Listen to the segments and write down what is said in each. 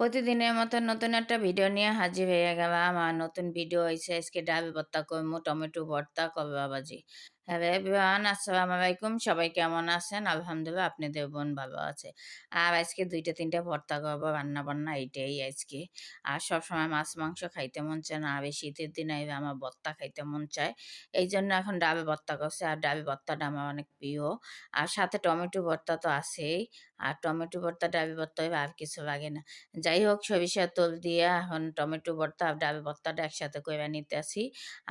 প্রতিদিনের মতো নতুন একটা ভিডিও নিয়ে হাজির হয়ে গেলাম। আর নতুন ভিডিও হয়েছে আজকে ডাল ভর্তা করব, টমেটো ভর্তা কবে ভাজি হ্যালো এভরিওয়ান, আসসালামু আলাইকুম। সবাই কেমন আছেন? আলহামদুলিল্লাহ, আপনাদের বোন ভালো আছে। আর আজকে দুইটা, তিনটা ভর্তা করব রান্না বান্না এইটাই আজকে। আর সবসময় মাছ, মাংস খাইতে মন চায় না। আর এই শীতের দিনে আমার ভর্তা খাইতে মন চায় এই জন্য এখন ডাল ভর্তা করছে। আর ডাল ভর্তাটা আমার অনেক প্রিয়। আর সাথে টমেটো ভর্তা তো আছেই। আর টমেটো ভর্তা ডাল ভর্তা আর কিছু লাগে না। যাই হোক, সরিষার তেল দিয়ে এখন টমেটো ভর্তা আর ডাল ভর্তাটা একসাথে করে নিতে আসি।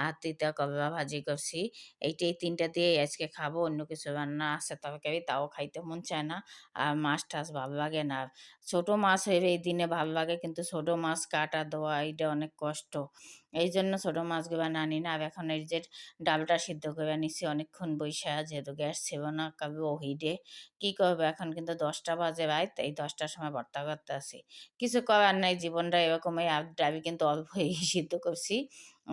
আর তিতা করলা ভাজি করছি। এইটাই তিনটা দিয়ে আজকে খাব, অন্য কিছু রান্না আছে তরকারি, তাও খাইতে মন চায় না। আর মাছ টাছ ভালো লাগে না। ছোটো মাছ হয়ে এই দিনে ভালো লাগে, কিন্তু ছোটো মাছ কাটা দেওয়া এইটা অনেক কষ্ট। এই জন্য ছোটো মাছগুলো না নিই না। আর এখন এই যে ডালটা সিদ্ধ করে নিছি, অনেকক্ষণ বৈশা যেহেতু গ্যাস ছিল না কাবি ওহিডে কী করব? এখন কিন্তু দশটা বাজে রাত, এই দশটার সময় ভর্তা করতে আসি। কিছু করার নাই, জীবনটা এরকমই, আর ডাবি কিন্তু অল্পই সিদ্ধ করছি।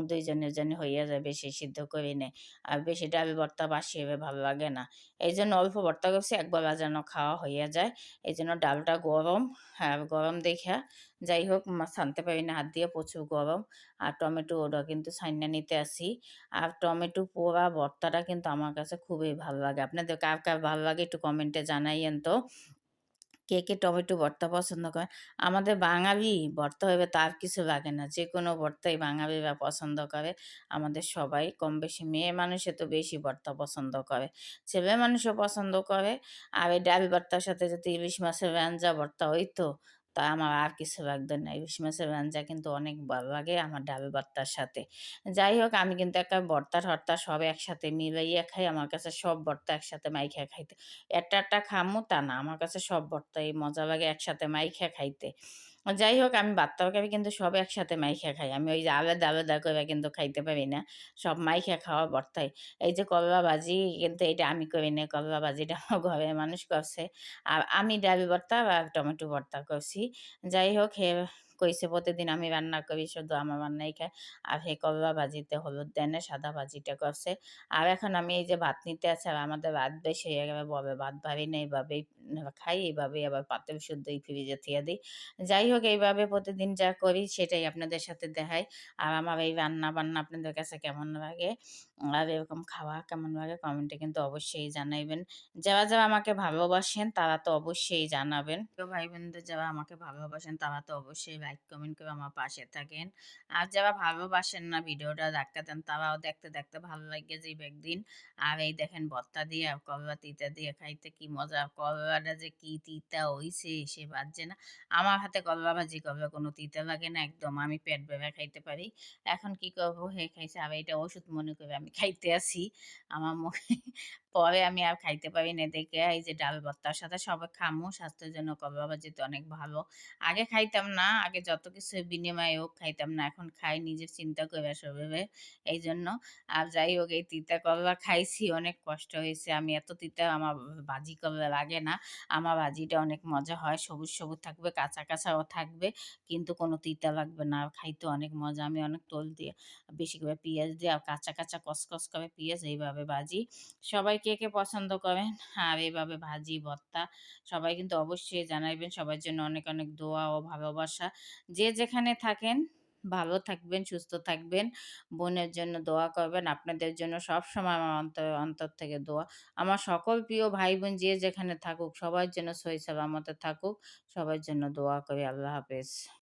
দুইজনের জন্য হইয়া যায়, বেশি সিদ্ধ করি নেই। আর বেশি ডাবি ভর্তা বাসি হবে ভালো লাগে না। এই জন্য অল্প ভর্তা করছি, একবার যেন খাওয়া হইয়া যায়। এই জন্য ডালটা গরম হ্যাঁ গরম দেখা যাই হোক ছানতে পারি না, হাত দিয়ে প্রচুর গরম। আর টমেটো ওটা কিন্তু ছাইনা নিতে আসি। আর টমেটো পোড়া ভর্তাটা কিন্তু আমার কাছে খুবই ভালো লাগে। আপনাদের কার কার ভালো লাগে একটু কমেন্টে জানাইয়েন তো। কে কে টমেটো ভর্তা পছন্দ করে? আমাদের বাঙালি ভর্তা হবে তার কিছু লাগে না। যে কোনো ভর্তাই বাঙালিরা পছন্দ করে। আমাদের সবাই কম বেশি মেয়ে মানুষে তো বেশি ভর্তা পছন্দ করে। ছেলে মানুষও পছন্দ করে। আর এই ডাল ভর্তার সাথে যদি ইলিশ মাছের ব্যঞ্জা ভর্তা হইতো তা আমার আর কিছু লাগতো নাই ইলিশ মাছের ব্যঞ্জা কিন্তু অনেক ভালো লাগে আমার ডাল ভর্তার সাথে। যাই হোক, আমি কিন্তু একটা ভর্তা টর্তা সব একসাথে মিলাইয়া খাই, আমার কাছে সব ভর্তা একসাথে মাইখা খাইতে। একটা একটা খামু তা না, আমার কাছে সব ভর্তাই মজা লাগে একসাথে মাইখা খাইতে। যাই হোক আমি ভাত তরকারি কিন্তু সব একসাথে মাইখা খাই। আমি ওই যে আলাদা আলাদা করে কিন্তু খাইতে পারি না। সব মাইখা খাওয়া বর্তাই এই যে করলা ভাজি কিন্তু এটা আমি করি না। করলা ভাজিটা আমার ঘরের মানুষ করছে। আর আমি ডাবি ভর্তা বা টমেটো ভর্তা করছি। যাই হোক হে কইছে, প্রতিদিন আমি রান্না করি, শুধু আমার রান্নাই খায়। আর হে করলা ভাজিতে হলুদ দেনে সাদা ভাজিটা করছে। আর এখন আমি এই যে ভাত নিতে আছে, আর আমাদের ভাত বেশি হয়ে গেলে ববে, ভাত ভাবি না এইভাবেই খাই এইভাবেই আবার পাতেও শুদ্ধই ফ্রিজে থিয়ে দিই। যাই হোক, এইভাবে প্রতিদিন যা করি, সেটাই আপনাদের সাথে দেখাই। আর আমার এই রান্না বান্না আপনাদের কাছে কেমন লাগে? আর এরকম খাওয়া কেমন লাগে? কমেন্টে কিন্তু অবশ্যই জানাইবেন। যারা যারা আমাকে ভালোবাসেন, তারা তো অবশ্যই জানাবেন। ভাই বোনদের যারা আমাকে ভালোবাসেন, তারা তো অবশ্যই লাইক কমেন্ট করে আমার পাশে থাকেন। আর যারা ভালোবাসেন না ভিডিওটা দেখতে দেন, তারাও দেখতে দেখতে ভালো লাগে যে একদিন। আর এই দেখেন ভর্তা দিয়ে আর করলা তিতা দিয়ে খাইতে কি মজা করলাটা যে কি তিতা হইছে সে বাজছে না। আমার হাতে করলা ভাজি করলে কোনো তিতা লাগে না, একদম আমি পেট ভেবে খাইতে পারি। এখন কি করব, হে খাইছে আর এটা ওষুধ মনে করে আমি খাইতে আসি। আমার মুখে পরে আমি আর খাইতে পারি না, দেখে এই যে ডাল ভর্তার সাথে সবাই খামো, স্বাস্থ্যের জন্য কবা ভাজিতে অনেক ভালো। আগে খাইতাম না, আগে যত কিছু বিনিময়ে হোক খাইতাম না। এখন খাই, নিজের চিন্তা করে সবে এই জন্য আর যাই হোক, এই তিতা করলা খাইছি, অনেক কষ্ট হয়েছে আমি এত তিতা, আমার ভাজি করলে লাগে না। আমার ভাজিটা অনেক মজা হয়, সবুজ সবুজ থাকবে, কাঁচা কাঁচাও থাকবে, কিন্তু কোনো তিতা লাগবে না। খাইতে অনেক মজা, আমি অনেক তোল দিয়ে, বেশি করে পেঁয়াজ দিয়ে আর কাঁচা কাঁচা, কসকস করে পেঁয়াজ এইভাবে ভাজি। সবাই কে কে পছন্দ করেন? আর এইভাবে ভাজি, ভর্তা, সবাই কিন্তু অবশ্যই জানাইবেন। সবার জন্য অনেক অনেক দোয়া ও ভালোবাসা। যে যেখানে থাকেন, ভালো থাকবেন, সুস্থ থাকবেন, বোনের জন্য দোয়া করবেন, আপনাদের জন্য সব সময় আমার অন্তর অন্তর থেকে দোয়া। আমার সকল প্রিয় ভাই বোন যে যেখানে থাকুক, সবার জন্য সহি সালামতে থাকুক, সবার জন্য দোয়া করি, আল্লাহ হাফেজ।